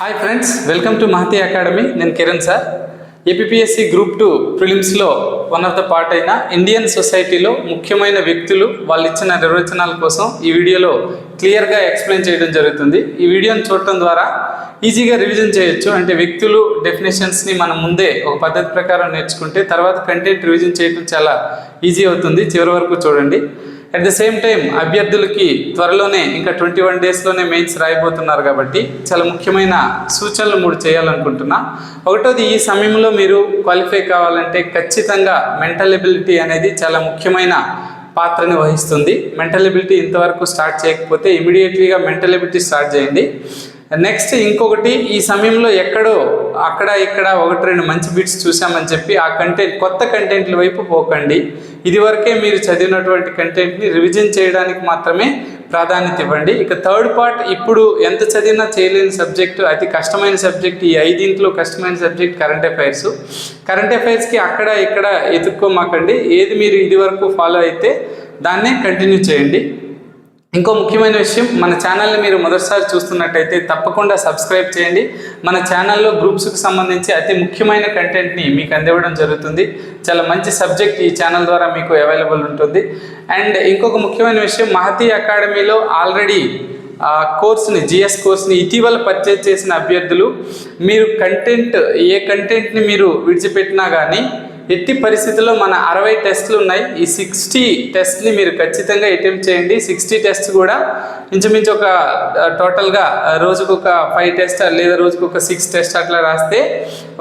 Hi friends welcome to Mahathi academy నేను Kiran sir APSC group two ప్రిలిమ్స్లో one of the part అయిన Indian సొసైటీలో ముఖ్యమైన వ్యక్తులు వాళ్ళు ఇచ్చిన నిర్వచనాల కోసం ఈ వీడియోలో క్లియర్గా ఎక్స్ప్లెయిన్ చేయడం జరుగుతుంది. ఈ వీడియోని చూడటం ద్వారా ఈజీగా రివిజన్ చేయొచ్చు. అంటే వ్యక్తులు డెఫినేషన్స్ని మనం ముందే ఒక పద్ధతి ప్రకారం నేర్చుకుంటే తర్వాత కంటెంట్ రివిజన్ చేయడం చాలా ఈజీ అవుతుంది. చివరి వరకు చూడండి. అట్ ద సేమ్ టైం అభ్యర్థులకి త్వరలోనే ఇంకా ట్వంటీ వన్ డేస్లోనే మెయిన్స్ రాయిపోతున్నారు కాబట్టి చాలా ముఖ్యమైన సూచనలు మూడు చేయాలనుకుంటున్నా. ఒకటోది ఈ సమయంలో మీరు క్వాలిఫై కావాలంటే ఖచ్చితంగా మెంటల్ ఎబిలిటీ అనేది చాలా ముఖ్యమైన పాత్రని వహిస్తుంది. మెంటల్ ఎబిలిటీ ఇంతవరకు స్టార్ట్ చేయకపోతే ఇమీడియట్లీగా మెంటల్ ఎబిలిటీ స్టార్ట్ చేయండి. నెక్స్ట్ ఇంకొకటి ఈ సమయంలో ఎక్కడో అక్కడ ఇక్కడ ఒకటి రెండు మంచి బిట్స్ చూసామని చెప్పి ఆ కంటెంట్ కొత్త కంటెంట్ల వైపు పోకండి. ఇదివరకే మీరు చదివినటువంటి కంటెంట్ని రివిజన్ చేయడానికి మాత్రమే ప్రాధాన్యత ఇవ్వండి. ఇక థర్డ్ పార్ట్ ఇప్పుడు ఎంత చదివినా చేయలేని సబ్జెక్టు అతి కష్టమైన సబ్జెక్ట్ ఈ ఐదింట్లో కష్టమైన సబ్జెక్ట్ కరెంట్ అఫైర్స్ కరెంట్ అఫైర్స్కి అక్కడ ఇక్కడ ఎత్తుక్కోమాకండి ఏది మీరు ఇది వరకు ఫాలో అయితే దాన్నే కంటిన్యూ చేయండి. ఇంకో ముఖ్యమైన విషయం మన ఛానల్ని మీరు మొదటిసారి చూస్తున్నట్టయితే తప్పకుండా సబ్స్క్రైబ్ చేయండి. మన ఛానల్లో గ్రూప్స్కి సంబంధించి అతి ముఖ్యమైన కంటెంట్ని మీకు అందివ్వడం జరుగుతుంది. చాలా మంచి సబ్జెక్ట్ ఈ ఛానల్ ద్వారా మీకు అవైలబుల్ ఉంటుంది. అండ్ ఇంకొక ముఖ్యమైన విషయం మహతి అకాడమీలో ఆల్రెడీ ఆ కోర్స్ని జిఎస్ కోర్స్ని ఇటీవల పర్చేజ్ చేసిన అభ్యర్థులు మీరు కంటెంట్ ఏ కంటెంట్ని మీరు విడిచిపెట్టినా కానీ ఎట్టి పరిస్థితుల్లో మన అరవై టెస్ట్లు ఉన్నాయి. ఈ సిక్స్టీ టెస్ట్ని మీరు ఖచ్చితంగా అటెంప్ట్ చేయండి. సిక్స్టీ టెస్ట్ కూడా ఇంచుమించు ఒక టోటల్గా రోజుకు ఒక ఫైవ్ టెస్ట్ లేదా రోజుకు ఒక సిక్స్ టెస్ట్ అట్లా రాస్తే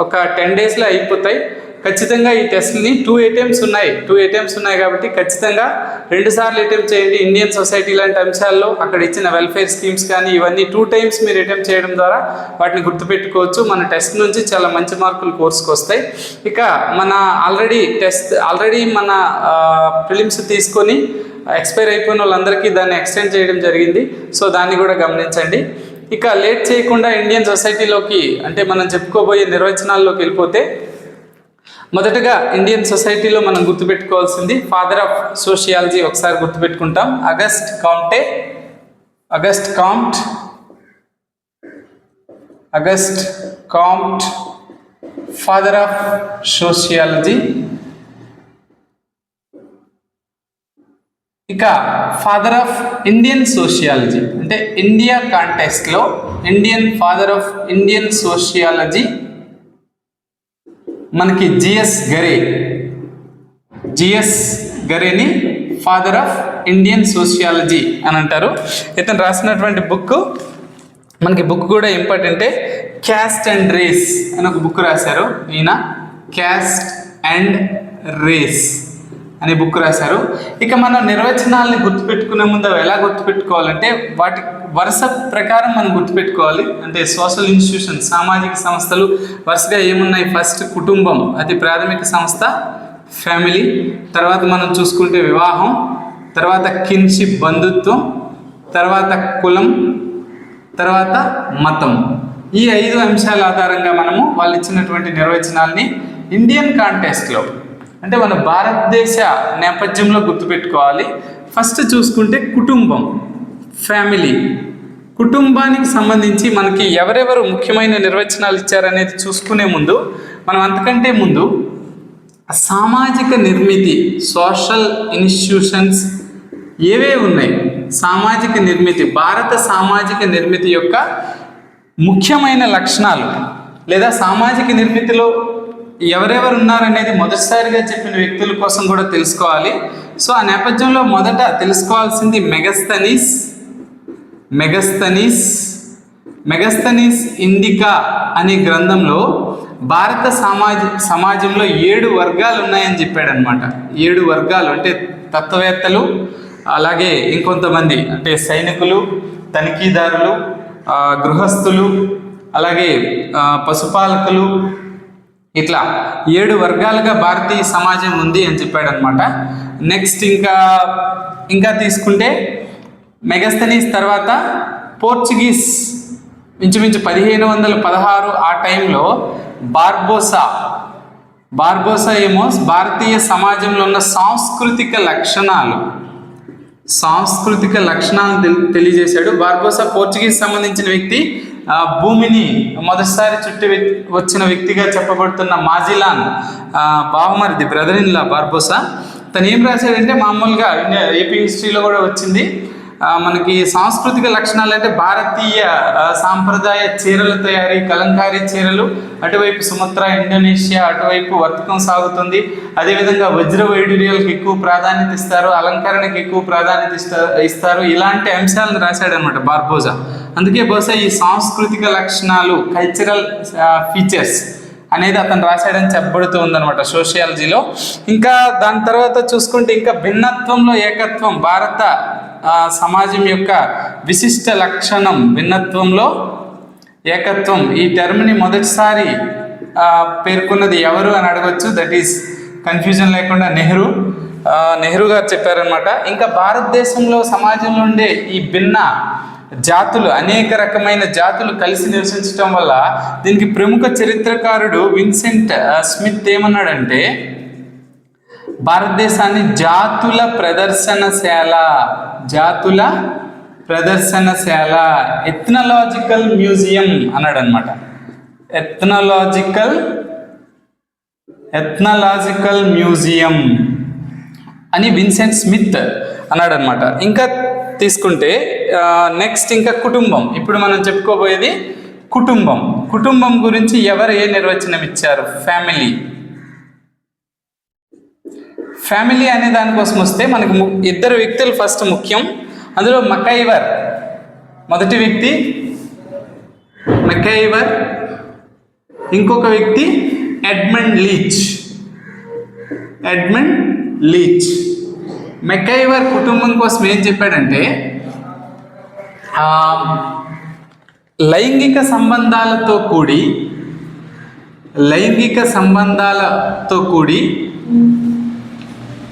ఒక టెన్ డేస్లో అయిపోతాయి. ఖచ్చితంగా ఈ టెస్ట్ని టూ ఏటీఎంస్ ఉన్నాయి. టూ ఏటీఎంస్ ఉన్నాయి కాబట్టి ఖచ్చితంగా రెండు సార్లు అటెంప్ట్ చేయండి. ఇండియన్ సొసైటీ లాంటి అంశాల్లో అక్కడ ఇచ్చిన వెల్ఫేర్ స్కీమ్స్ కానీ ఇవన్నీ టూ టైమ్స్ మీరు అటెంప్ట్ చేయడం ద్వారా వాటిని గుర్తుపెట్టుకోవచ్చు. మన టెస్ట్ నుంచి చాలా మంచి మార్కులు కోర్సుకు వస్తాయి. ఇక మన ఆల్రెడీ టెస్ట్ ఆల్రెడీ మన ఫిలిమ్స్ తీసుకొని ఎక్స్పైర్ అయిపోయిన వాళ్ళందరికీ దాన్ని ఎక్స్టెండ్ చేయడం జరిగింది. సో దాన్ని కూడా గమనించండి. ఇక లేట్ చేయకుండా ఇండియన్ సొసైటీలోకి అంటే మనం చెప్పుకోబోయే నిర్వచనాల్లోకి వెళ్ళిపోతే మొదటగా ఇండియన్ సొసైటీలో మనం గుర్తుపెట్టుకోవాల్సింది ఫాదర్ ఆఫ్ సోషియాలజీ ఒకసారి గుర్తుపెట్టుకుంటాం. August Comte August Comte August Comte father of sociology ఇక ఫాదర్ ఆఫ్ ఇండియన్ సోషియాలజీ అంటే India కాంటెక్స్ట్లో Indian father of Indian sociology మనకి జిఎస్ గరే. జిఎస్ గరేని ఫాదర్ ఆఫ్ ఇండియన్ సోషియాలజీ అని అంటారు. ఇతను రాసినటువంటి బుక్ మనకి బుక్ కూడా ఇంపార్టెంటే క్యాస్ట్ అండ్ రేస్ అని ఒక బుక్ రాశారు. ఈయన క్యాస్ట్ అండ్ రేస్ అనే బుక్ రాశారు. ఇక మనం నిర్వచనాలని గుర్తుపెట్టుకునే ముందు అవి ఎలా గుర్తుపెట్టుకోవాలంటే వాటి వరుస ప్రకారం మనం గుర్తుపెట్టుకోవాలి. అంటే సోషల్ ఇన్స్టిట్యూషన్ సామాజిక సంస్థలు వరుసగా ఏమున్నాయి? ఫస్ట్ కుటుంబం అది ప్రాథమిక సంస్థ ఫ్యామిలీ తర్వాత మనం చూసుకుంటే వివాహం తర్వాత కిన్షిప్ బంధుత్వం తర్వాత కులం తర్వాత మతం. ఈ ఐదు అంశాల ఆధారంగా మనము వాళ్ళు ఇచ్చినటువంటి నిర్వచనాల్ని ఇండియన్ కాంటెస్ట్లో అంటే మన భారతదేశ నేపథ్యంలో గుర్తుపెట్టుకోవాలి. ఫస్ట్ చూసుకుంటే కుటుంబం ఫ్యామిలీ కుటుంబానికి సంబంధించి మనకి ఎవరెవరు ముఖ్యమైన నిర్వచనాలు ఇచ్చారనేది చూసుకునే ముందు మనం అంతకంటే ముందు సామాజిక నిర్మితి సోషల్ ఇన్స్టిట్యూషన్స్ ఏవే ఉన్నాయి? సామాజిక నిర్మితి భారత సామాజిక నిర్మితి యొక్క ముఖ్యమైన లక్షణాలు లేదా సామాజిక నిర్మితిలో ఎవరెవరు ఉన్నారనేది మొదటిసారిగా చెప్పిన వ్యక్తుల కోసం కూడా తెలుసుకోవాలి. సో ఆ నేపథ్యంలో మొదట తెలుసుకోవాల్సింది మెగస్తనీస్ మెగస్తనీస్ మెగస్తనీస్ ఇండికా అనే గ్రంథంలో భారత సమాజ సమాజంలో ఏడు వర్గాలు ఉన్నాయని చెప్పాడనమాట ఏడు వర్గాలు అంటే తత్వవేత్తలు అలాగే ఇంకొంతమంది అంటే సైనికులు తనిఖీదారులు గృహస్థులు అలాగే పశుపాలకులు ఇట్లా ఏడు వర్గాలుగా భారతీయ సమాజం ఉంది అని చెప్పాడనమాట నెక్స్ట్ ఇంకా ఇంకా తీసుకుంటే మెగస్తనీస్ తర్వాత పోర్చుగీస్. ఇంచుమించు పదిహేను వందల పదహారు ఆ టైంలో బార్బోసా. బార్బోసా ఏమో భారతీయ సమాజంలో ఉన్న సాంస్కృతిక లక్షణాలు. సాంస్కృతిక లక్షణాలను తెలి- తెలియజేశాడు. బార్బోసా పోర్చుగీస్ సంబంధించిన వ్యక్తి భూమిని మొదటిసారి చుట్టి వచ్చిన వ్యక్తిగా చెప్పబడుతున్న మాజిలాన్ ఆ, బావమరిది బ్రదర్ ఇన్ లా బార్బోసా తను ఏం రాశాడంటే మామూలుగా ఇండియా- ఏపీ హిస్టరీలో కూడా వచ్చింది. మనకి సాంస్కృతిక లక్షణాలు అంటే భారతీయ సాంప్రదాయ చీరల తయారీ కలంకారీ చీరలు అటువైపు సుమత్ర ఇండోనేషియా అటువైపు వర్తకం సాగుతుంది. అదేవిధంగా వజ్ర వైడూర్యాలకు ఎక్కువ ప్రాధాన్యత ఇస్తారు అలంకరణకు ఎక్కువ ప్రాధాన్యత ఇస్తారు. ఇలాంటి అంశాలను రాశాడనమాట బార్బోజా అందుకే బహుశా ఈ సాంస్కృతిక లక్షణాలు కల్చరల్ ఫీచర్స్ అనేది అతను రాశాడని చెప్పబడుతూ ఉందనమాట సోషియాలజీలో. ఇంకా దాని తర్వాత చూసుకుంటే ఇంకా భిన్నత్వంలో ఏకత్వం భారత సమాజం యొక్క విశిష్ట లక్షణం భిన్నత్వంలో ఏకత్వం. ఈ టర్మ్ని మొదటిసారి పేర్కొన్నది ఎవరు అని అడగచ్చు. దట్ ఈస్ కన్ఫ్యూజన్ లేకుండా నెహ్రూ. నెహ్రూ గారు చెప్పారనమాట ఇంకా భారతదేశంలో సమాజంలో ఉండే ఈ భిన్న జాతులు అనేక రకమైన జాతులు కలిసి నివసించడం వల్ల దీనికి ప్రముఖ చరిత్రకారుడు విన్సెంట్ స్మిత్ ఏమన్నాడంటే భారతదేశాన్ని జాతుల ప్రదర్శనశాల జాతుల ప్రదర్శనశాల ఎథ్నలాజికల్ మ్యూజియం అన్నాడు అనమాట ఎథ్నలాజికల్ ఎథ్నలాజికల్ మ్యూజియం అని విన్సెంట్ స్మిత్ అన్నాడు అనమాట ఇంకా తీసుకుంటే నెక్స్ట్ ఇంకా కుటుంబం. ఇప్పుడు మనం చెప్పుకోబోయేది కుటుంబం. కుటుంబం గురించి ఎవరు ఏ నిర్వచనం ఇచ్చారు? ఫ్యామిలీ ఫ్యామిలీ అనే దానికోసం వస్తే మనకు ము- ఇద్దరు వ్యక్తులు ఫస్ట్ ముఖ్యం. అందులో మకైవర్ మొదటి వ్యక్తి మకైవర్ ఇంకొక వ్యక్తి Edmund Leach Edmund Leach MacIver కుటుంబం కోసం ఏం చెప్పాడంటే లైంగిక సంబంధాలతో కూడి లైంగిక సంబంధాలతో కూడి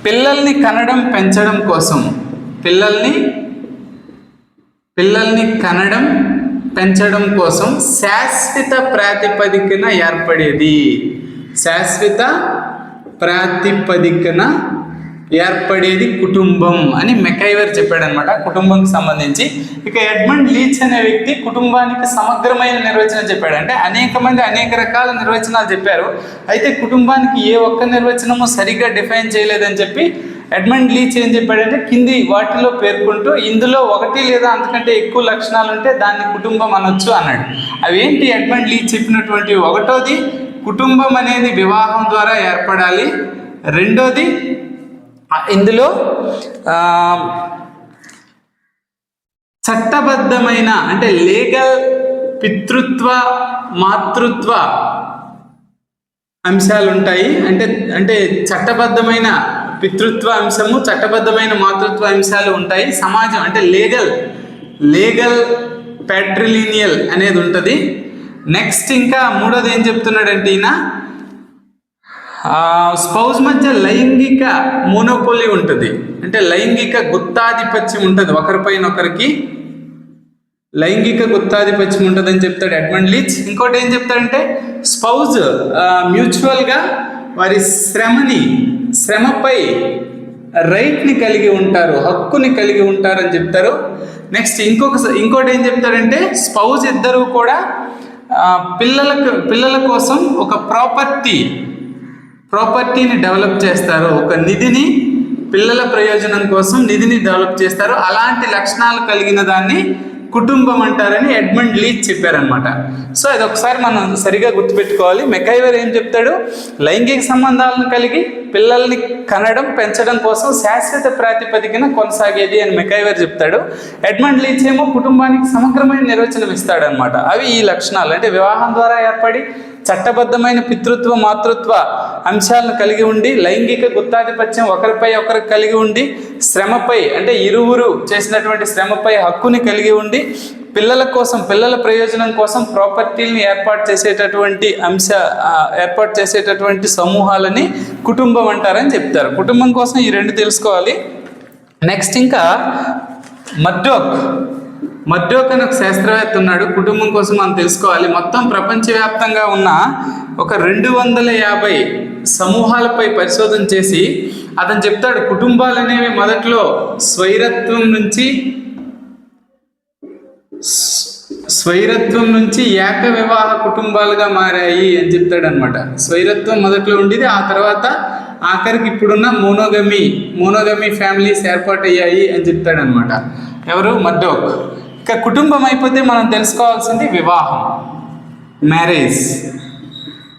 పిల్లల్ని కనడం పెంచడం కోసం పిల్లల్ని పిల్లల్ని కనడం పెంచడం కోసం శాశ్వత ప్రాతిపదికన ఏర్పడేది. శాశ్వత ప్రాతిపదికన ఏర్పడేది కుటుంబం అని మెకైవర్ చెప్పాడనమాట. కుటుంబంకి సంబంధించి. ఇక ఎడ్మండ్ లీచ్ అనే వ్యక్తి కుటుంబానికి సమగ్రమైన నిర్వచనం చెప్పాడు. అంటే అనేక మంది అనేక రకాల నిర్వచనాలు చెప్పారు. అయితే కుటుంబానికి ఏ ఒక్క నిర్వచనము సరిగ్గా డిఫైన్ చేయలేదని చెప్పి ఎడ్మండ్ లీచ్ ఏం చెప్పాడంటే కింది వాటిలో పేర్కొంటూ ఇందులో ఒకటి లేదా అంతకంటే ఎక్కువ లక్షణాలు ఉంటే దాన్ని కుటుంబం అనొచ్చు అన్నాడు. అవేంటి ఎడ్మండ్ లీచ్ చెప్పినటువంటి ఒకటోది కుటుంబం అనేది వివాహం ద్వారా ఏర్పడాలి. రెండోది ఇందులో చట్టబద్ధమైన అంటే లీగల్ పితృత్వ మాతృత్వ అంశాలు ఉంటాయి అంటే అంటే చట్టబద్ధమైన పితృత్వ అంశము చట్టబద్ధమైన మాతృత్వ అంశాలు ఉంటాయి. సమాజం అంటే లీగల్ లీగల్ ప్యాట్రిలీనియల్ అనేది ఉంటుంది నెక్స్ట్ ఇంకా మూడోది ఏం చెప్తున్నాడంటే ఈయన? స్పౌజ్ మధ్య లైంగిక మోనోపోలి ఉంటుంది. అంటే లైంగిక గుత్తాధిపత్యం ఉంటుంది. ఒకరిపైన ఒకరికి లైంగిక గుత్తాధిపత్యం ఉంటుందని చెప్తాడు ఎడ్మండ్ లీచ్. ఇంకోటి ఏం చెప్తాడంటే స్పౌజ్ మ్యూచువల్గా వారి శ్రమని శ్రమపై రైట్ని కలిగి ఉంటారు హక్కుని కలిగి ఉంటారు అని చెప్తారు. నెక్స్ట్ ఇంకొక ఇంకోటి ఏం చెప్తాడంటే స్పౌజ్ ఇద్దరు కూడా పిల్లలకు పిల్లల కోసం ఒక ప్రాపర్టీ ప్రాపర్టీని డెవలప్ చేస్తారు. ఒక నిధిని పిల్లల ప్రయోజనం కోసం నిధిని డెవలప్ చేస్తారు. అలాంటి లక్షణాలు కలిగిన దాన్ని కుటుంబం అంటారని ఎడ్మండ్ లీచ్ చెప్పారనమాట సో ఇది ఒకసారి మనం సరిగా గుర్తుపెట్టుకోవాలి. మెకైవర్ ఏం చెప్తాడు? లైంగిక సంబంధాలను కలిగి పిల్లల్ని కనడం పెంచడం కోసం శాశ్వత ప్రాతిపదికన కొనసాగేది అని మెకైవర్ చెప్తాడు. ఎడ్మండ్ లీచ్ ఏమో కుటుంబానికి సమగ్రమైన నిర్వచనం ఇస్తాడనమాట అవి ఈ లక్షణాలు. అంటే వివాహం ద్వారా ఏర్పడి చట్టబద్ధమైన పితృత్వ మాతృత్వ అంశాలను కలిగి ఉండి లైంగిక గుత్తాధిపత్యం ఒకరిపై ఒకరు కలిగి ఉండి శ్రమపై అంటే ఇరువురు చేసినటువంటి శ్రమపై హక్కుని కలిగి ఉండి పిల్లల కోసం పిల్లల ప్రయోజనం కోసం ప్రాపర్టీని ఏర్పాటు చేసేటటువంటి అంశ ఏర్పాటు చేసేటటువంటి సమూహాలని కుటుంబం అంటారని చెప్తారు. కుటుంబం కోసం ఈ రెండు తెలుసుకోవాలి. నెక్స్ట్ ఇంకా మడ్డోక్. మర్డోక్ అని ఒక శాస్త్రవేత్త ఉన్నాడు కుటుంబం కోసం మనం తెలుసుకోవాలి. మొత్తం ప్రపంచవ్యాప్తంగా ఉన్న ఒక రెండు వందల యాభై సమూహాలపై పరిశోధన చేసి అతను చెప్తాడు కుటుంబాలు అనేవి మొదట్లో స్వైరత్వం నుంచి స్వైరత్వం నుంచి ఏక వివాహ కుటుంబాలుగా మారాయి అని చెప్తాడు అనమాట స్వైరత్వం మొదట్లో ఉండేది ఆ తర్వాత ఆఖరికి ఇప్పుడున్న మోనోగమి మోనోగమి ఫ్యామిలీస్ ఏర్పాటయ్యాయి అని చెప్తాడనమాట ఎవరు? మడ్డోక్ ఇక కుటుంబం అయిపోతే మనం తెలుసుకోవాల్సింది వివాహం. మ్యారేజ్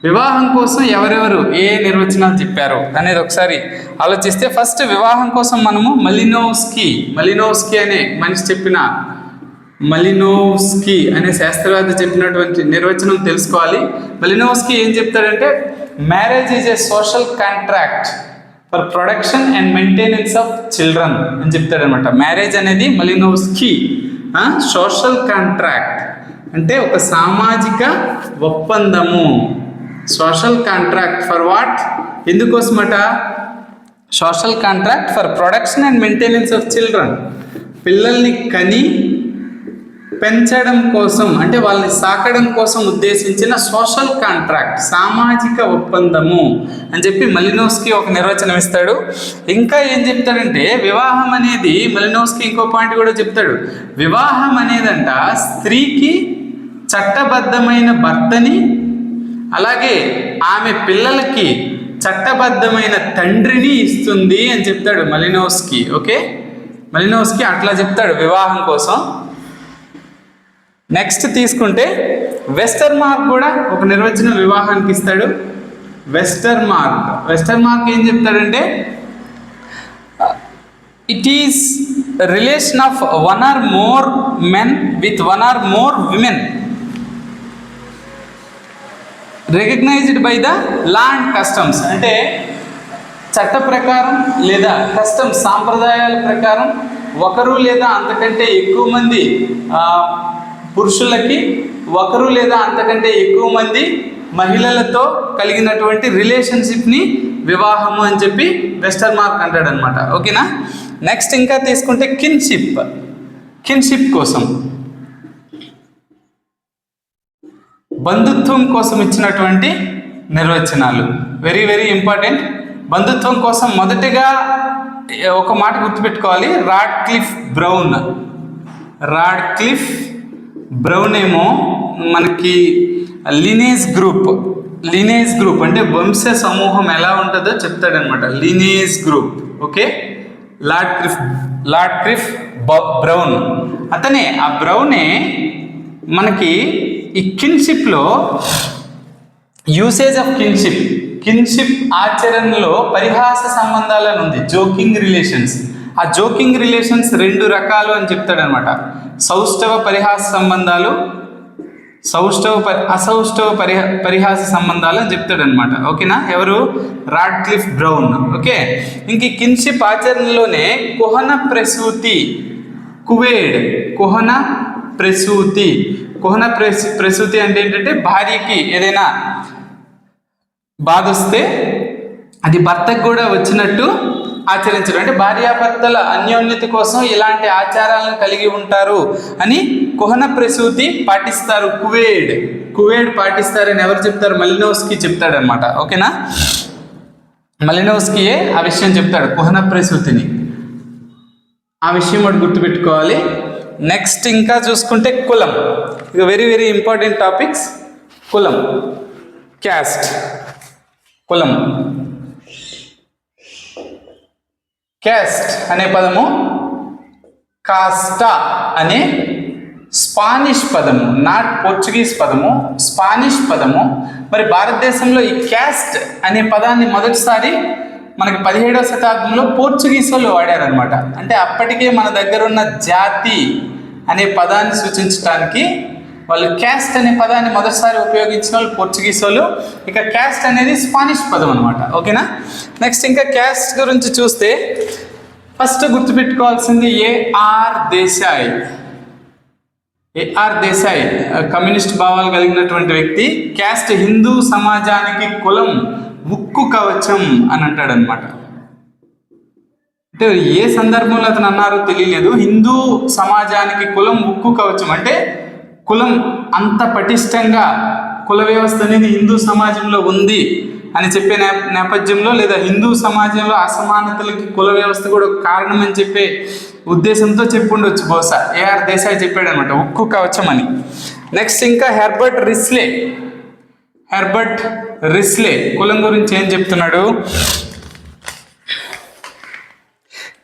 వివాహం కోసం ఎవరెవరు ఏ నిర్వచనాలు చెప్పారు అనేది ఒకసారి ఆలోచిస్తే ఫస్ట్ వివాహం కోసం మనము మలినోస్కి మలినోస్కి అనే మనిషి చెప్పిన మలినోస్కి అనే శాస్త్రవేత్త చెప్పినటువంటి నిర్వచనం తెలుసుకోవాలి. మలినోస్కి ఏం చెప్తాడంటే marriage is a social contract for production and maintenance of children అని చెప్తాడనమాట. మ్యారేజ్ అనేది మలినోస్కి సోషల్ కాంట్రాక్ట్ అంటే ఒక సామాజిక ఒప్పందము. Social contract for what ఎందుకోసమట? Social contract for production and maintenance of children పిల్లల్ని కని పెంచడం కోసం అంటే వాళ్ళని సాకడం కోసం ఉద్దేశించిన సోషల్ కాంట్రాక్ట్ సామాజిక ఒప్పందము అని చెప్పి మలినోస్కి ఒక నిర్వచనం ఇస్తాడు. ఇంకా ఏం చెప్తాడంటే వివాహం అనేది మలినోస్కి ఇంకో పాయింట్ కూడా చెప్తాడు. వివాహం అనేదంట స్త్రీకి చట్టబద్ధమైన భర్తని అలాగే ఆమె పిల్లలకి చట్టబద్ధమైన తండ్రిని ఇస్తుంది అని చెప్తాడు మలినోస్కి ఓకే? మలినోస్కి అట్లా చెప్తాడు వివాహం కోసం. నెక్స్ట్ తీసుకుంటే వెస్టర్ మార్క్ కూడా ఒక నిర్వచనం వివాహానికి ఇస్తాడు. వెస్టర్ మార్క్ వెస్టర్ మార్క్ ఏం చెప్తాడంటే it is relation of one or more men with one or more women recognized by the law and customs అంటే చట్ట ప్రకారం లేదా కస్టమ్స్ సాంప్రదాయాల ప్రకారం ఒకరు లేదా అంతకంటే ఎక్కువ మంది పురుషులకి ఒకరు లేదా అంతకంటే ఎక్కువ మంది మహిళలతో కలిగినటువంటి రిలేషన్షిప్ని వివాహము అని చెప్పి వెస్టర్ మార్క్ అంటాడు అనమాట ఓకేనా? నెక్స్ట్ ఇంకా తీసుకుంటే కిన్షిప్. కిన్షిప్ కోసం. బంధుత్వం కోసం ఇచ్చినటువంటి నిర్వచనాలు. Very very important. బంధుత్వం కోసం మొదటిగా ఒక మాట గుర్తుపెట్టుకోవాలి. Radcliffe Brown. Rod cliff Brown ఏమో మనకి లినేజ్ గ్రూప్ లినేజ్ గ్రూప్ అంటే వంశ సమూహం ఎలా ఉంటుందో చెప్తాడనమాట. Lineage group okay Radcliffe Radcliffe బ- బ్రౌన్ అతనే ఆ బ్రౌనే మనకి ఈ కిన్షిప్లో యూసేజ్ ఆఫ్ కిన్షిప్ కిన్షిప్ ఆచరణలో పరిహాస సంబంధాలను ఉంది. జోకింగ్ రిలేషన్స్ ఆ జోకింగ్ రిలేషన్స్ రెండు రకాలు అని చెప్తాడనమాట. సౌష్ఠవ పరిహాస సంబంధాలు సౌష్ఠవ పరి అసౌష్ఠవ పరిహ పరిహాస సంబంధాలు అని చెప్తాడనమాట. ఓకేనా? ఎవరు? Radcliffe Brown. ఓకే? ఇంక కిన్షిప్ ఆచరణలోనే కుహన ప్రసూతి కువేడ్. కుహన ప్రసూతి. కుహన ప్రసూ ప్రసూతి అంటే ఏంటంటే భార్యకి ఏదైనా బాధ వస్తే అది భర్తకు కూడా వచ్చినట్టు ఆచరించడం. అంటే భార్యాభర్తల అన్యోన్యత కోసం ఇలాంటి ఆచారాలను కలిగి ఉంటారు అని కుహన ప్రసూతి పాటిస్తారు. కువేడ్. కువేడ్ పాటిస్తారని ఎవరు చెప్తారు? మలినోస్కి చెప్తాడనమాట ఓకేనా? మలినోస్కియే ఆ విషయం చెప్తాడు కుహన ప్రసూతిని. ఆ విషయం ఒకటి గుర్తుపెట్టుకోవాలి. నెక్స్ట్ ఇంకా చూసుకుంటే కులం. ఇక వెరీ వెరీ ఇంపార్టెంట్ టాపిక్స్. కులం. క్యాస్ట్. కులం. క్యాస్ట్ అనే పదము కాస్టా అనే స్పానిష్ పదము నాట్ పోర్చుగీస్ పదము స్పానిష్ పదము. మరి భారతదేశంలో ఈ క్యాస్ట్ అనే పదాన్ని మొదటిసారి మనకి పదిహేడవ శతాబ్దంలో పోర్చుగీస్ వాళ్ళు వాడారనమాట అంటే అప్పటికే మన దగ్గర ఉన్న జాతి అనే పదాన్ని సూచించడానికి వాళ్ళు క్యాస్ట్ అనే పదాన్ని మొదటిసారి ఉపయోగించిన వాళ్ళు పోర్చుగీస్ వాళ్ళు. ఇక క్యాస్ట్ అనేది స్పానిష్ పదం అనమాట ఓకేనా? నెక్స్ట్ ఇంకా క్యాస్ట్ గురించి చూస్తే ఫస్ట్ గుర్తుపెట్టుకోవాల్సింది A R Desai. A R Desai communist భావాలు కలిగినటువంటి వ్యక్తి క్యాస్ట్ హిందూ సమాజానికి కులం ఉక్కు కవచం అని అంటాడనమాట అంటే ఏ సందర్భంలో అతను అన్నారో తెలియలేదు. హిందూ సమాజానికి కులం ఉక్కు కవచం. అంటే కులం అంత పటిష్టంగా కుల వ్యవస్థ అనేది హిందూ సమాజంలో ఉంది అని చెప్పే నేప నేపథ్యంలో లేదా హిందూ సమాజంలో అసమానతలకి కుల వ్యవస్థ కూడా కారణం అని చెప్పే ఉద్దేశంతో చెప్పుండొచ్చు బహుశా. ఏఆర్ దేశాయ్ చెప్పాడు అనమాట ఉక్కు కవచం అని నెక్స్ట్ ఇంకా హెర్బర్ట్ రిస్లే. హెర్బర్ట్ రిస్లే కులం గురించి ఏం చెప్తున్నాడు?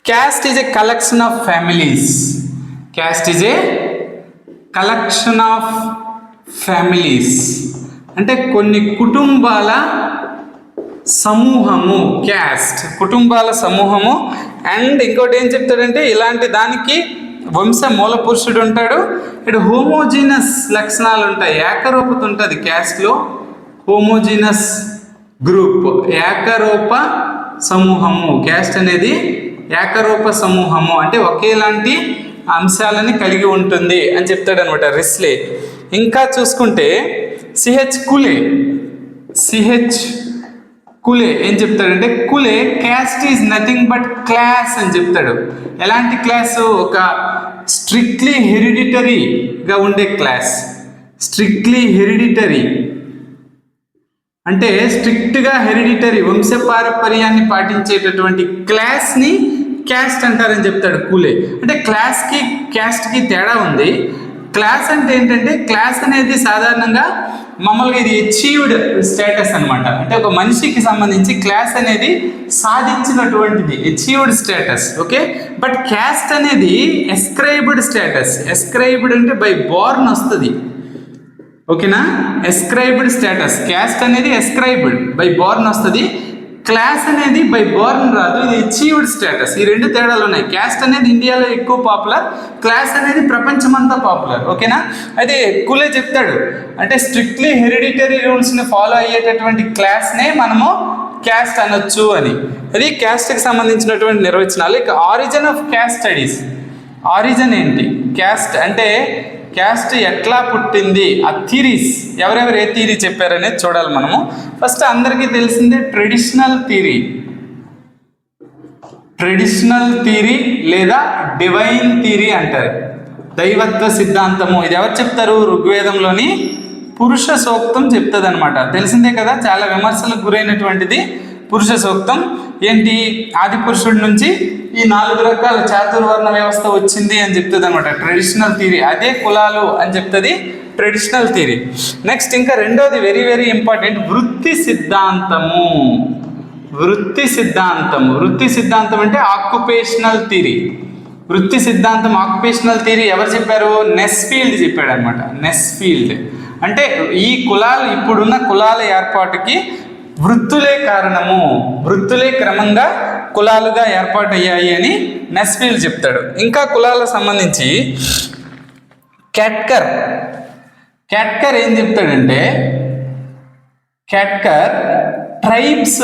Caste is a collection of families caste is a collection of families. అంటే కొన్ని కుటుంబాల సమూహము క్యాస్ట్ కుటుంబాల సమూహము. అండ్ ఇంకోటి ఏం చెప్తాడంటే ఇలాంటి దానికి వంశ మూల పురుషుడు ఉంటాడు ఇటు హోమోజీనస్ లక్షణాలు ఉంటాయి ఏకరూపత ఉంటుంది క్యాస్ట్లో హోమోజీనస్ గ్రూప్. ఏకరూప సమూహము. క్యాస్ట్ అనేది ఏకరూప సమూహము. అంటే ఒకేలాంటి అంశాలని కలిగి ఉంటుంది అని చెప్తాడు అనమాట రిస్లే. ఇంకా చూసుకుంటే సిహెచ్ కులే. సిహెచ్ కులే ఏం చెప్తాడంటే Cooley caste is nothing but class అని చెప్తాడు. ఎలాంటి క్లాస్? ఒక స్ట్రిక్ట్లీ హెరిడిటరీగా ఉండే క్లాస్. Strictly hereditary. అంటే స్ట్రిక్ట్గా హెరిడిటరీ వంశపారపర్యాన్ని పాటించేటటువంటి క్లాస్ని క్యాస్ట్ అంటారని చెప్తాడు కూలే. అంటే క్లాస్కి క్యాస్ట్కి తేడా ఉంది. క్లాస్ అంటే ఏంటంటే క్లాస్ అనేది సాధారణంగా మామూలుగా ఇది అచీవ్డ్ స్టేటస్ అన్నమాట. అంటే ఒక మనిషికి సంబంధించి క్లాస్ అనేది సాధించినటువంటిది achieved status okay but caste అనేది ఎస్క్రైబ్డ్ స్టేటస్ ఎస్క్రైబ్డ్ అంటే బై బోర్న్ వస్తుంది. ఓకేనా ఎస్క్రైబ్డ్ స్టేటస్ క్యాస్ట్ అనేది ఎస్క్రైబ్డ్ బై బోర్న్ వస్తుంది. క్లాస్ అనేది బై బోర్న్ రాదు ఇది అచీవ్డ్ స్టేటస్ ఈ రెండు తేడాలు ఉన్నాయి. క్యాస్ట్ అనేది ఇండియాలో ఎక్కువ పాపులర్ క్లాస్ అనేది ప్రపంచమంతా పాపులర్ ఓకేనా? అయితే ఎక్కువలే చెప్తాడు. అంటే స్ట్రిక్ట్లీ హెరిడిటరీ రూల్స్ని ఫాలో అయ్యేటటువంటి క్లాస్నే మనము క్యాస్ట్ అనొచ్చు అని. అది క్యాస్ట్కి సంబంధించినటువంటి నిర్వచనాలు. ఇక origin of caste studies origin ఏంటి? క్యాస్ట్ అంటే క్యాస్ట్ ఎట్లా పుట్టింది? ఆ థీరీస్ ఎవరెవరు ఏ థీరీ చెప్పారనేది చూడాలి మనము. ఫస్ట్ అందరికీ తెలిసిందే ట్రెడిషనల్ థీరీ ట్రెడిషనల్ థీరీ లేదా డివైన్ థీరీ అంటారు. దైవత్వ సిద్ధాంతము. ఇది ఎవరు చెప్తారు? ఋగ్వేదంలోని పురుష సూక్తం చెప్తుంది అనమాట తెలిసిందే కదా చాలా విమర్శలకు గురైనటువంటిది పురుష సూక్తం. ఏంటి? ఆది పురుషుడి నుంచి ఈ నాలుగు రకాల చాతుర్వర్ణ వ్యవస్థ వచ్చింది అని చెప్తుంది అనమాట ట్రెడిషనల్ థియరీ అదే కులాలు అని చెప్తుంది ట్రెడిషనల్ థియరీ నెక్స్ట్ ఇంకా రెండోది వెరీ వెరీ ఇంపార్టెంట్ వృత్తి సిద్ధాంతము. వృత్తి సిద్ధాంతం వృత్తి సిద్ధాంతం అంటే ఆక్యుపేషనల్ థియరీ వృత్తి సిద్ధాంతం ఆక్యుపేషనల్ థియరీ ఎవరు చెప్పారు? నెస్ఫీల్డ్ చెప్పాడు అనమాట నెస్ఫీల్డ్ అంటే ఈ కులాలు ఇప్పుడున్న కులాల ఏర్పాటుకి వృత్తులే కారణము వృత్తులే క్రమంగా కులాలుగా ఏర్పాటయ్యాయి అని నస్ఫీల్ చెప్తాడు. ఇంకా కులాలకు సంబంధించి క్యాట్కర్ క్యాట్కర్ ఏం చెప్తాడంటే క్యాట్కర్ ట్రైబ్స్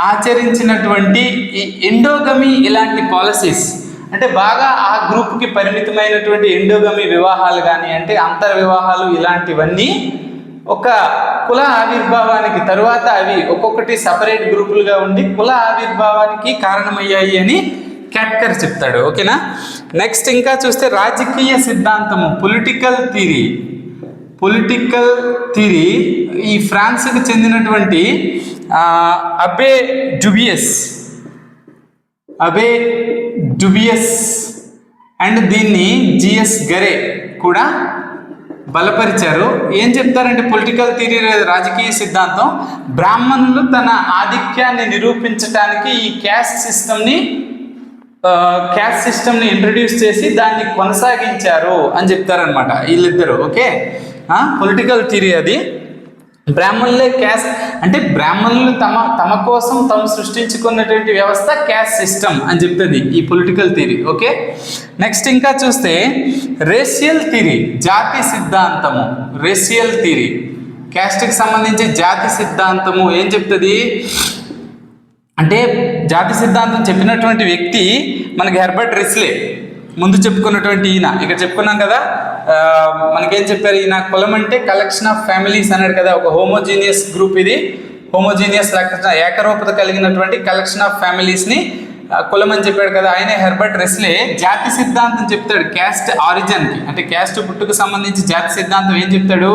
ఆచరించినటువంటి ఈ ఎండోగమి ఇలాంటి పాలసీస్ అంటే బాగా ఆ గ్రూప్కి పరిమితమైనటువంటి ఎండోగమి వివాహాలు కానీ అంటే అంతర్ వివాహాలు ఇలాంటివన్నీ ఒక కుల ఆవిర్భావానికి తరువాత అవి ఒక్కొక్కటి సపరేట్ గ్రూపులుగా ఉండి కుల ఆవిర్భావానికి కారణమయ్యాయి అని క్యాట్కర్ చెప్తాడు ఓకేనా? నెక్స్ట్ ఇంకా చూస్తే రాజకీయ సిద్ధాంతము పొలిటికల్ థీరీ పొలిటికల్ థీరీ ఈ ఫ్రాన్స్కి చెందినటువంటి అబే డుబియస్ అబే డుబియస్ అండ్ దీన్ని జిఎస్ గరే కూడా బలపరిచారు. ఏం చెప్తారంటే పొలిటికల్ థియరీ లేదా రాజకీయ సిద్ధాంతం బ్రాహ్మణులు తన ఆధిక్యాన్ని నిరూపించడానికి ఈ క్యాస్ట్ సిస్టమ్ని క్యాస్ట్ సిస్టమ్ని ఇంట్రడ్యూస్ చేసి దాన్ని కొనసాగించారు అని చెప్తారనమాట వీళ్ళిద్దరు ఓకే? పొలిటికల్ థియరీ అది. బ్రాహ్మణులే క్యాస్ట్. అంటే బ్రాహ్మణులు తమ తమ కోసం తాము సృష్టించుకున్నటువంటి వ్యవస్థ క్యాస్ట్ సిస్టమ్ అని చెప్తుంది ఈ పొలిటికల్ థియరీ ఓకే? నెక్స్ట్ ఇంకా చూస్తే రేషియల్ థియరీ జాతి సిద్ధాంతము. Racial theory. క్యాస్ట్కి సంబంధించి జాతి సిద్ధాంతము ఏం చెప్తుంది? అంటే జాతి సిద్ధాంతం చెప్పినటువంటి వ్యక్తి మనకి హెర్బర్ట్ రిస్లే. ముందు చెప్పుకున్నటువంటి ఈయన. ఇక్కడ చెప్పుకున్నాం కదా మనకేం చెప్పారు ఈయన? కులం అంటే కలెక్షన్ ఆఫ్ ఫ్యామిలీస్ అన్నాడు కదా ఒక హోమోజీనియస్ గ్రూప్ ఇది. హోమోజీనియస్ లక్షణ ఏకరూపత కలిగినటువంటి కలెక్షన్ ఆఫ్ ఫ్యామిలీస్ని కులం అని చెప్పాడు కదా ఆయనే హెర్బర్ట్ రెస్లే. జాతి సిద్ధాంతం చెప్తాడు క్యాస్ట్ ఆరిజిన్కి అంటే క్యాస్ట్ పుట్టుకు సంబంధించి జాతి సిద్ధాంతం ఏం చెప్తాడు?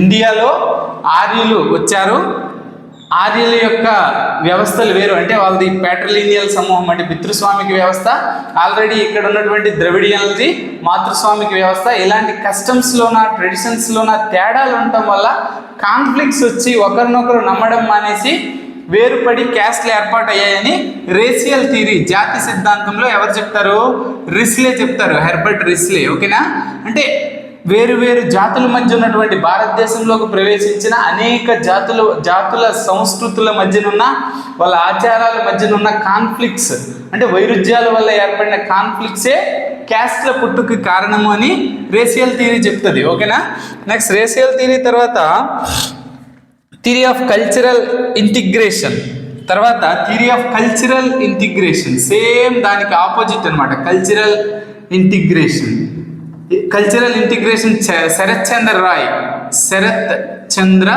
ఇండియాలో ఆర్యులు వచ్చారు ఆర్యుల యొక్క వ్యవస్థలు వేరు. అంటే వాళ్ళది ప్యాట్రలీనియల్ సమూహం అంటే పితృస్వామికి వ్యవస్థ ఆల్రెడీ ఇక్కడ ఉన్నటువంటి ద్రవిడియన్లది మాతృస్వామికి వ్యవస్థ. ఇలాంటి కస్టమ్స్లోన ట్రెడిషన్స్లోన తేడాలు ఉండటం వల్ల కాన్ఫ్లిక్ట్స్ వచ్చి ఒకరినొకరు నమ్మడం మానేసి వేరుపడి క్యాస్ట్లు ఏర్పాటయ్యాయని రేసియల్ థీరీ జాతి సిద్ధాంతంలో ఎవరు చెప్తారు? రిస్లే చెప్తారు హెర్బర్ట్ రిస్లే ఓకేనా? అంటే వేరు వేరు జాతుల మధ్య ఉన్నటువంటి భారతదేశంలోకి ప్రవేశించిన అనేక జాతుల జాతుల సంస్కృతుల మధ్యనున్న వాళ్ళ ఆచారాల మధ్యనున్న కాన్ఫ్లిక్ట్స్ అంటే వైరుధ్యాల వల్ల ఏర్పడిన కాన్ఫ్లిక్ట్సే క్యాస్ట్ల పుట్టుకు కారణము అని రేసియల్ థీరీ చెప్తుంది ఓకేనా? నెక్స్ట్ రేసియల్ థియరీ తర్వాత థియరీ ఆఫ్ కల్చరల్ ఇంటిగ్రేషన్ తర్వాత theory of cultural integration same దానికి ఆపోజిట్ అనమాట cultural integration cultural integration Sarat Chandra Roy Sarat Chandra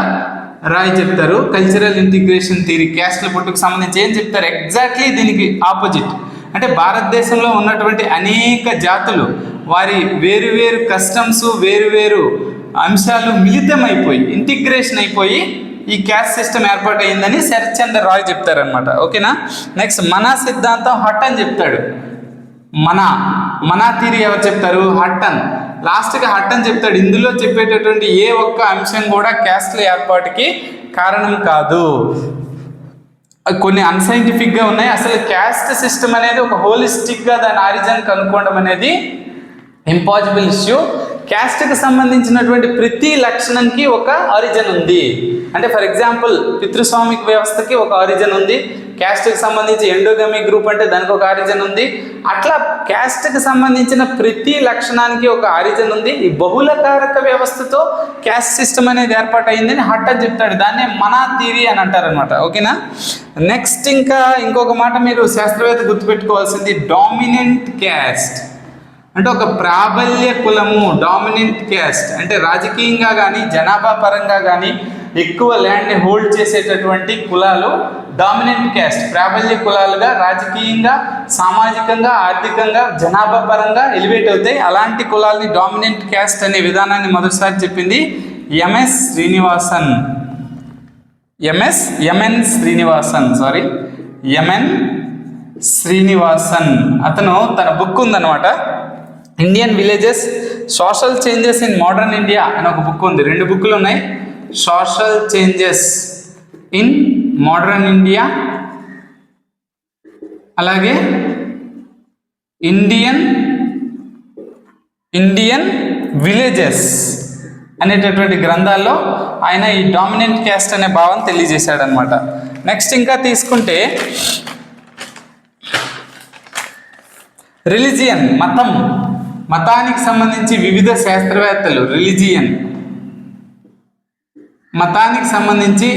Roy చెప్తారు. కల్చరల్ ఇంటిగ్రేషన్ థియరీ క్యాస్ట్ల పుట్టుకు సంబంధించి ఏం చెప్తారు? ఎగ్జాక్ట్లీ దీనికి ఆపోజిట్ అంటే భారతదేశంలో ఉన్నటువంటి అనేక జాతులు వారి వేరు వేరు కస్టమ్స్ వేరు వేరు అంశాలు మిళితమైపోయి ఇంటిగ్రేషన్ అయిపోయి ఈ క్యాస్ట్ సిస్టమ్ ఏర్పాటు అయిందని శరత్ చంద్ర రాయ్ చెప్తారనమాట ఓకేనా? నెక్స్ట్ మన సిద్ధాంతం హట్ అని చెప్తాడు. మన మన థీరీ ఎవరు చెప్తారు? హట్టన్. లాస్ట్గా హట్టన్ చెప్తాడు. ఇందులో చెప్పేటటువంటి ఏ ఒక్క అంశం కూడా క్యాస్ట్ల ఏర్పాటుకి కారణం కాదు. కొన్ని అన్సైంటిఫిక్గా ఉన్నాయి. అసలు క్యాస్ట్ సిస్టమ్ అనేది ఒక హోలిస్టిక్గా దాని ఆరిజన్ కనుక్కోవడం అనేది ఇంపాసిబుల్ ఇష్యూ క్యాస్ట్కి సంబంధించినటువంటి ప్రతి లక్షణంకి ఒక ఆరిజన్ ఉంది. అంటే ఫర్ ఎగ్జాంపుల్ పితృస్వామిక వ్యవస్థకి ఒక ఆరిజన్ ఉంది. క్యాస్ట్కి సంబంధించి ఎండోగమి గ్రూప్ అంటే దానికి ఒక ఆరిజన్ ఉంది. అట్లా క్యాస్ట్కి సంబంధించిన ప్రతి లక్షణానికి ఒక ఆరిజన్ ఉంది. ఈ బహుళకారక వ్యవస్థతో క్యాస్ట్ సిస్టమ్ అనేది ఏర్పాటు అయిందని హట్ట చెప్తాడు. దాన్నే మనా థీరీ అని అంటారనమాట ఓకేనా? నెక్స్ట్ ఇంకా ఇంకొక మాట మీరు శాస్త్రవేత్త గుర్తుపెట్టుకోవాల్సింది డామినెంట్ క్యాస్ట్ అంటే ఒక ప్రాబల్య కులము డామినెంట్ క్యాస్ట్ అంటే రాజకీయంగా కానీ జనాభా పరంగా కానీ ఎక్కువ ల్యాండ్ని హోల్డ్ చేసేటటువంటి కులాలు డామినెంట్ క్యాస్ట్. ప్రాబల్య కులాలుగా రాజకీయంగా సామాజికంగా ఆర్థికంగా జనాభా పరంగా ఎలివేట్ అవుతాయి. అలాంటి కులాలని డామినెంట్ క్యాస్ట్ అనే విధానాన్ని మొదటిసారి చెప్పింది M S Srinivasan. M S M N Srinivasan sorry M N Srinivasan. అతను తన బుక్ ఉందన్నమాట. Indian villages social changes in modern India అని ఒక బుక్ ఉంది. రెండు బుక్లు ఉన్నాయి. Social changes in modern India అలాగే ఇండియన్ ఇండియన్ విలేజెస్ అనేటటువంటి గ్రంథాల్లో ఆయన ఈ డామినెంట్ క్యాస్ట్ అనే భావం తెలియజేశాడనమాట నెక్స్ట్ ఇంకా తీసుకుంటే రిలిజియన్ మతం. మతానికి సంబంధించి వివిధ శాస్త్రవేత్తలు రిలిజియన్ మతానికి సంబంధించి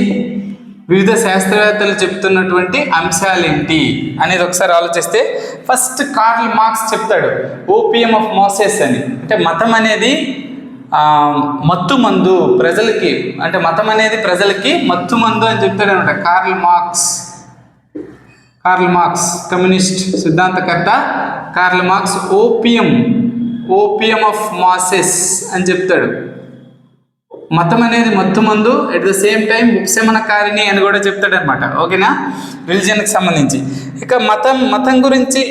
వివిధ శాస్త్రవేత్తలు చెప్తున్నటువంటి అంశాలేంటి అనేది ఒకసారి ఆలోచిస్తే ఫస్ట్ కార్ల్ మార్క్స్ చెప్తాడు ఓపియం ఆఫ్ మోసెస్ అని. అంటే మతం అనేది మత్తు మందు ప్రజలకి అంటే మతం అనేది ప్రజలకి మత్తు మందు అని చెప్తాడు అనమాట. Karl Marx Karl Marx communist సిద్ధాంతకర్త Karl Marx opium opium of masses అని చెప్తాడు. మతం అనేది మత్తు మందు అట్ ద సేమ్ టైం ఉపశమనకారిణి అని కూడా చెప్తాడు అనమాట ఓకేనా రిలీజియన్కి సంబంధించి. ఇక మతం మతం గురించి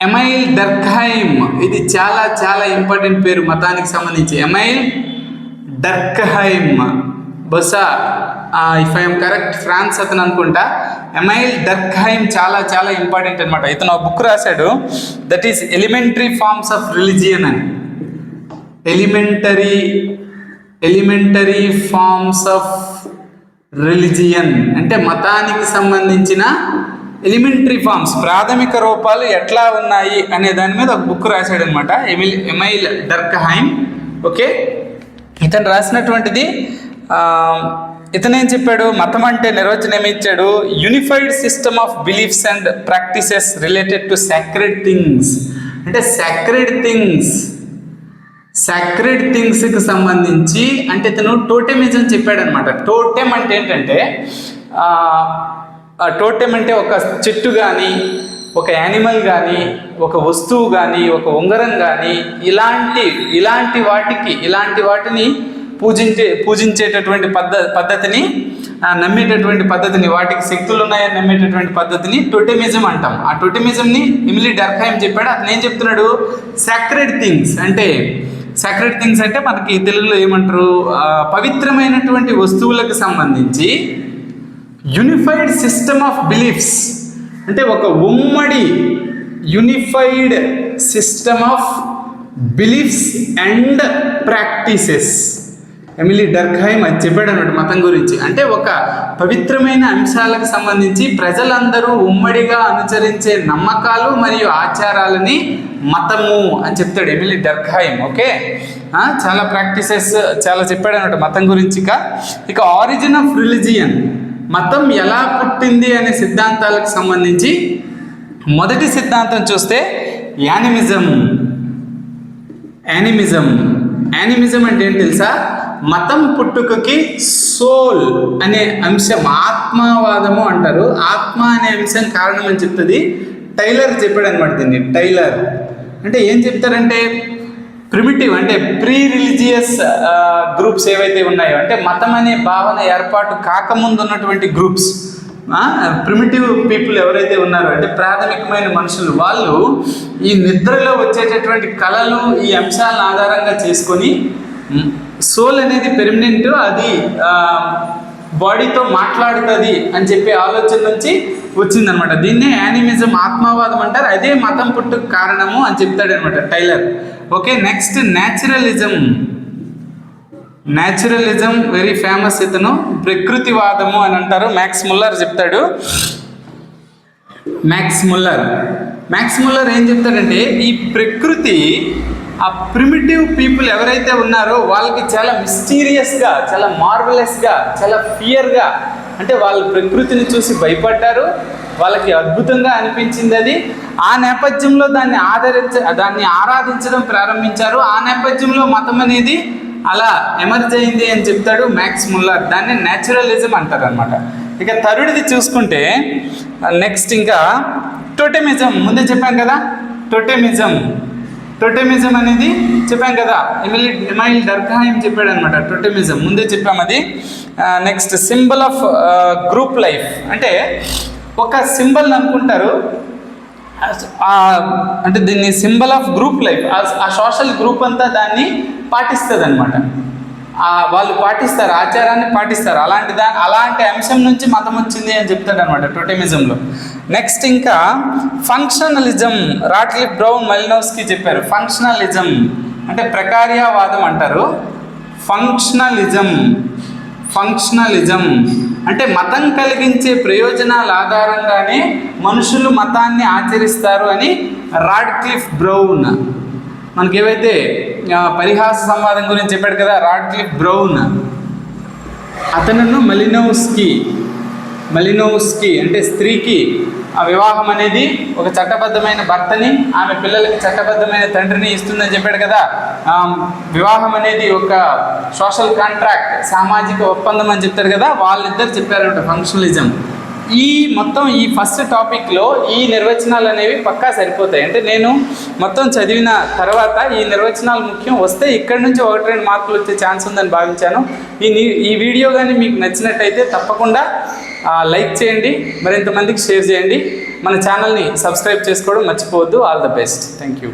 ఎమైల్ డర్ఖైమ్ ఇది చాలా చాలా ఇంపార్టెంట్ పేరు మతానికి సంబంధించి. ఎమైల్ డర్ఖైమ్ బహుశా ఇఫ్ ఐఎమ్ కరెక్ట్ ఫ్రాన్స్ అతను అనుకుంటా. ఎమైల్ డర్ఖైమ్ చాలా చాలా ఇంపార్టెంట్ అనమాట ఇతను ఒక బుక్ రాశాడు that is elementary forms of religion అని. Elementary elementary forms of religion అంటే మతానికి సంబంధించిన ఎలిమెంటరీ ఫార్మ్స్ ప్రాథమిక రూపాలు ఎట్లా ఉన్నాయి అనే దాని మీద ఒక బుక్ రాశాడు అనమాట ఎమిల్ ఎమైల్ డర్కహైమ్ ఓకే ఇతను రాసినటువంటిది ఇతను ఏం చెప్పాడు? మతం అంటే నిర్వచనం ఇచ్చాడు unified system of beliefs and practices related to sacred things అంటే సాక్రెడ్ థింగ్స్ సాక్రెడ్ థింగ్స్కి సంబంధించి అంటే ఇతను టోటెమిజం చెప్పాడనమాట. టోటెమ్ అంటే ఏంటంటే టోటెమ్ అంటే ఒక చెట్టు కానీ ఒక యానిమల్ కానీ ఒక వస్తువు కానీ ఒక ఉంగరం కానీ ఇలాంటి ఇలాంటి వాటికి ఇలాంటి వాటిని పూజించే పూజించేటటువంటి పద్ధ పద్ధతిని నమ్మేటటువంటి పద్ధతిని వాటికి శక్తులు ఉన్నాయని నమ్మేటటువంటి పద్ధతిని టొటెమిజం అంటాం. ఆ టొటెమిజంని ఇమిలీ డర్ఖాయిం చెప్పాడు. అతను ఏం చెప్తున్నాడు? సాక్రెడ్ థింగ్స్ అంటే సాక్రెడ్ థింగ్స్ అంటే మనకి తెలుగులో ఏమంటారు పవిత్రమైనటువంటి వస్తువులకు సంబంధించి యూనిఫైడ్ సిస్టమ్ ఆఫ్ బిలీఫ్స్ అంటే ఒక ఉమ్మడి unified system of beliefs and practices Emile Durkheim అది చెప్పాడు అన్నట్టు మతం గురించి. అంటే ఒక పవిత్రమైన అంశాలకు సంబంధించి ప్రజలందరూ ఉమ్మడిగా అనుసరించే నమ్మకాలు మరియు ఆచారాలని మతము అని చెప్తాడు ఎమిలీ డర్ఖైమ్ ఓకే? చాలా ప్రాక్టీసెస్ చాలా చెప్పాడు అన్నట్టు మతం గురించి ఇక. ఇక ఆరిజిన్ ఆఫ్ రిలిజియన్ మతం ఎలా పుట్టింది అనే సిద్ధాంతాలకు సంబంధించి మొదటి సిద్ధాంతం చూస్తే యానిమిజం. యానిమిజం. యానిమిజం అంటే ఏంటి తెలుసా? మతం పుట్టుకకి సోల్ అనే అంశం ఆత్మవాదము అంటారు. ఆత్మ అనే అంశం కారణం అని చెప్తుంది. టైలర్ చెప్పాడు అనమాట దీన్ని టైలర్. అంటే ఏం చెప్తారంటే ప్రిమిటివ్ అంటే ప్రీ రిలీజియస్ గ్రూప్స్ ఏవైతే ఉన్నాయో అంటే మతం అనే భావన ఏర్పాటు కాకముందు ఉన్నటువంటి గ్రూప్స్ ప్రిమిటివ్ పీపుల్ ఎవరైతే ఉన్నారో అంటే ప్రాథమికమైన మనుషులు వాళ్ళు ఈ నిద్రలో వచ్చేటటువంటి కళలు ఈ అంశాలను ఆధారంగా చేసుకొని సోల్ అనేది పెర్మనెంట్ అది బాడీతో మాట్లాడుతుంది అని చెప్పే ఆలోచన నుంచి వచ్చిందనమాట. దీన్నే యానిమిజం ఆత్మవాదం అంటారు. అదే మతం పుట్టుకు కారణము అని చెప్తాడనమాట Tylor. Okay next naturalism naturalism very famous ఇతను ప్రకృతివాదము అని అంటారు. మ్యాక్స్ ముల్లర్ చెప్తాడు. Max Muller. మ్యాక్స్ ముల్లర్ ఏం చెప్తాడంటే ఈ ప్రకృతి ఆ ప్రిమిటివ్ పీపుల్ ఎవరైతే ఉన్నారో వాళ్ళకి చాలా మిస్టీరియస్గా చాలా మార్వలెస్గా చాలా ఫియర్గా అంటే వాళ్ళు ప్రకృతిని చూసి భయపడ్డారు. వాళ్ళకి అద్భుతంగా అనిపించింది అది. ఆ నేపథ్యంలో దాన్ని ఆదరించ దాన్ని ఆరాధించడం ప్రారంభించారు. ఆ నేపథ్యంలో మతం అనేది అలా ఎమర్జ్ అయింది అని చెప్తాడు మ్యాక్స్ ముల్లర్. దాన్ని న్యాచురలిజం అంటారు అనమాట ఇక థర్డ్ది చూసుకుంటే నెక్స్ట్ ఇంకా టోటెమిజం. ముందే చెప్పాం కదా టోటెమిజం. టోటెమిజం అనేది చెప్పాం కదా ఎమిలి ఎమైల్ డర్ఖాయిం చెప్పాడు అనమాట టోటెమిజం. ముందే చెప్పాం అది. Next symbol of group life. అంటే ఒక సింబల్ అనుకుంటారు అంటే దీన్ని సింబల్ ఆఫ్ గ్రూప్ లైఫ్. ఆ సోషల్ గ్రూప్ అంతా దాన్ని పాటిస్తుంది అనమాట వాళ్ళు పాటిస్తారు ఆచారాన్ని పాటిస్తారు. అలాంటి దా అలాంటి అంశం నుంచి మతం వచ్చింది అని చెప్తాడు అనమాట టోటమిజంలో. నెక్స్ట్ ఇంకా ఫంక్షనలిజం రాట్లిఫ్ బ్రౌన్ మలినోస్కి చెప్పారు. ఫంక్షనలిజం అంటే ప్రకార్యవాదం అంటారు. ఫంక్షనలిజం ఫంక్షనలిజం అంటే మతం కలిగించే ప్రయోజనాల ఆధారంగానే మనుషులు మతాన్ని ఆచరిస్తారు అని రాడ్క్లిఫ్ బ్రౌన్ మనకి ఏవైతే పరిహాస సంవాదం గురించి చెప్పాడు కదా రాడ్క్లిఫ్ బ్రౌన్. అతను మలినోస్కి మలినోస్కి అంటే స్త్రీకి ఆ వివాహం అనేది ఒక చట్టబద్ధమైన భర్తని ఆమె పిల్లలకి చట్టబద్ధమైన తండ్రిని ఇస్తుందని చెప్పాడు కదా. వివాహం అనేది ఒక సోషల్ కాంట్రాక్ట్ సామాజిక ఒప్పందం అని చెప్తారు కదా వాళ్ళిద్దరు చెప్పారంట ఫంక్షనలిజం. ఈ మొత్తం ఈ ఫస్ట్ టాపిక్లో ఈ నిర్వచనాలు అనేవి పక్కా సరిపోతాయి. అంటే నేను మొత్తం చదివిన తర్వాత ఈ నిర్వచనాలు ముఖ్యం వస్తే ఇక్కడ నుంచి ఒకటి రెండు మార్కులు వచ్చే ఛాన్స్ ఉందని భావించాను. ఈ ఈ వీడియో కానీ మీకు నచ్చినట్టయితే తప్పకుండా లైక్ చేయండి మరింతమందికి షేర్ చేయండి. మన ఛానల్ని సబ్స్క్రైబ్ చేసుకోవడం మర్చిపోవద్దు. All the best thank you